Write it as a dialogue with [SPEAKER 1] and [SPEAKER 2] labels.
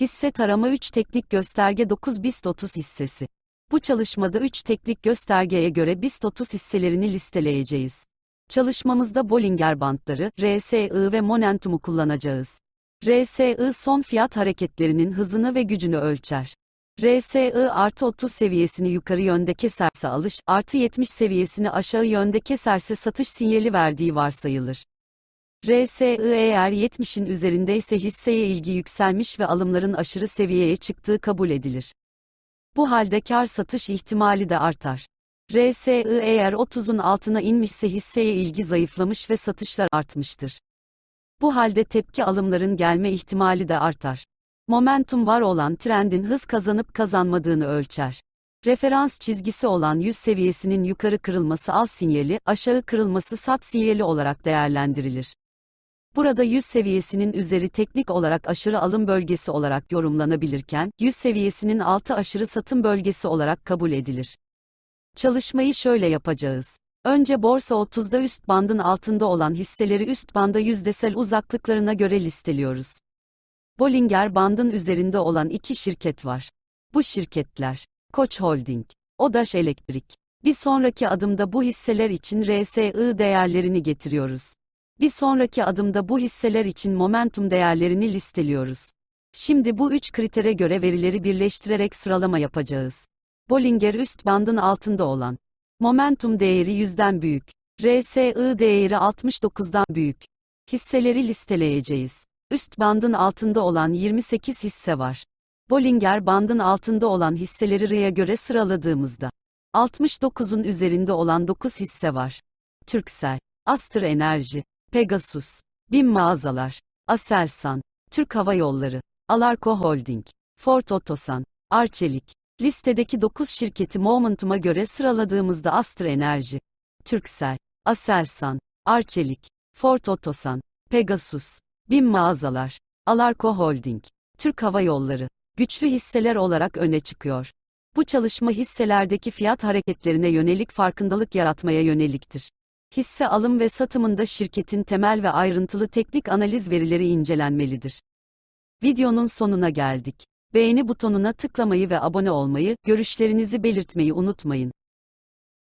[SPEAKER 1] Hisse tarama 3 teknik gösterge 9 BIST 30 hissesi. Bu çalışmada 3 teknik göstergeye göre BIST 30 hisselerini listeleyeceğiz. Çalışmamızda Bollinger Bandları, RSI ve Momentum'u kullanacağız. RSI son fiyat hareketlerinin hızını ve gücünü ölçer. RSI artı 30 seviyesini yukarı yönde keserse alış, artı 70 seviyesini aşağı yönde keserse satış sinyali verdiği varsayılır. RSI eğer 70'in üzerindeyse hisseye ilgi yükselmiş ve alımların aşırı seviyeye çıktığı kabul edilir. Bu halde kar satış ihtimali de artar. RSI eğer 30'un altına inmişse hisseye ilgi zayıflamış ve satışlar artmıştır. Bu halde tepki alımların gelme ihtimali de artar. Momentum var olan trendin hız kazanıp kazanmadığını ölçer. Referans çizgisi olan 100 seviyesinin yukarı kırılması al sinyali, aşağı kırılması sat sinyali olarak değerlendirilir. Burada 100 seviyesinin üzeri teknik olarak aşırı alım bölgesi olarak yorumlanabilirken, 100 seviyesinin altı aşırı satım bölgesi olarak kabul edilir. Çalışmayı şöyle yapacağız. Önce borsa 30'da üst bandın altında olan hisseleri üst banda yüzdesel uzaklıklarına göre listeliyoruz. Bollinger bandın üzerinde olan iki şirket var. Bu şirketler, Koç Holding, Odaş Elektrik. Bir sonraki adımda bu hisseler için RSI değerlerini getiriyoruz. Bir sonraki adımda bu hisseler için momentum değerlerini listeliyoruz. Şimdi bu üç kritere göre verileri birleştirerek sıralama yapacağız. Bollinger üst bandın altında olan. Momentum değeri 100'den büyük. RSI değeri 69'dan büyük. Hisseleri listeleyeceğiz. Üst bandın altında olan 28 hisse var. Bollinger bandın altında olan hisseleri RI'ye göre sıraladığımızda 69'un üzerinde olan 9 hisse var. Türksel, Astra Enerji, Pegasus, BİM Mağazalar, Aselsan, Türk Hava Yolları, Alarko Holding, Ford Otosan, Arçelik. Listedeki 9 şirketi Momentum'a göre sıraladığımızda Astra Enerji, Türksel, Aselsan, Arçelik, Ford Otosan, Pegasus, BİM Mağazalar, Alarko Holding, Türk Hava Yolları, güçlü hisseler olarak öne çıkıyor. Bu çalışma hisselerdeki fiyat hareketlerine yönelik farkındalık yaratmaya yöneliktir. Hisse alım ve satımında şirketin temel ve ayrıntılı teknik analiz verileri incelenmelidir. Videonun sonuna geldik. Beğeni butonuna tıklamayı ve abone olmayı, görüşlerinizi belirtmeyi unutmayın.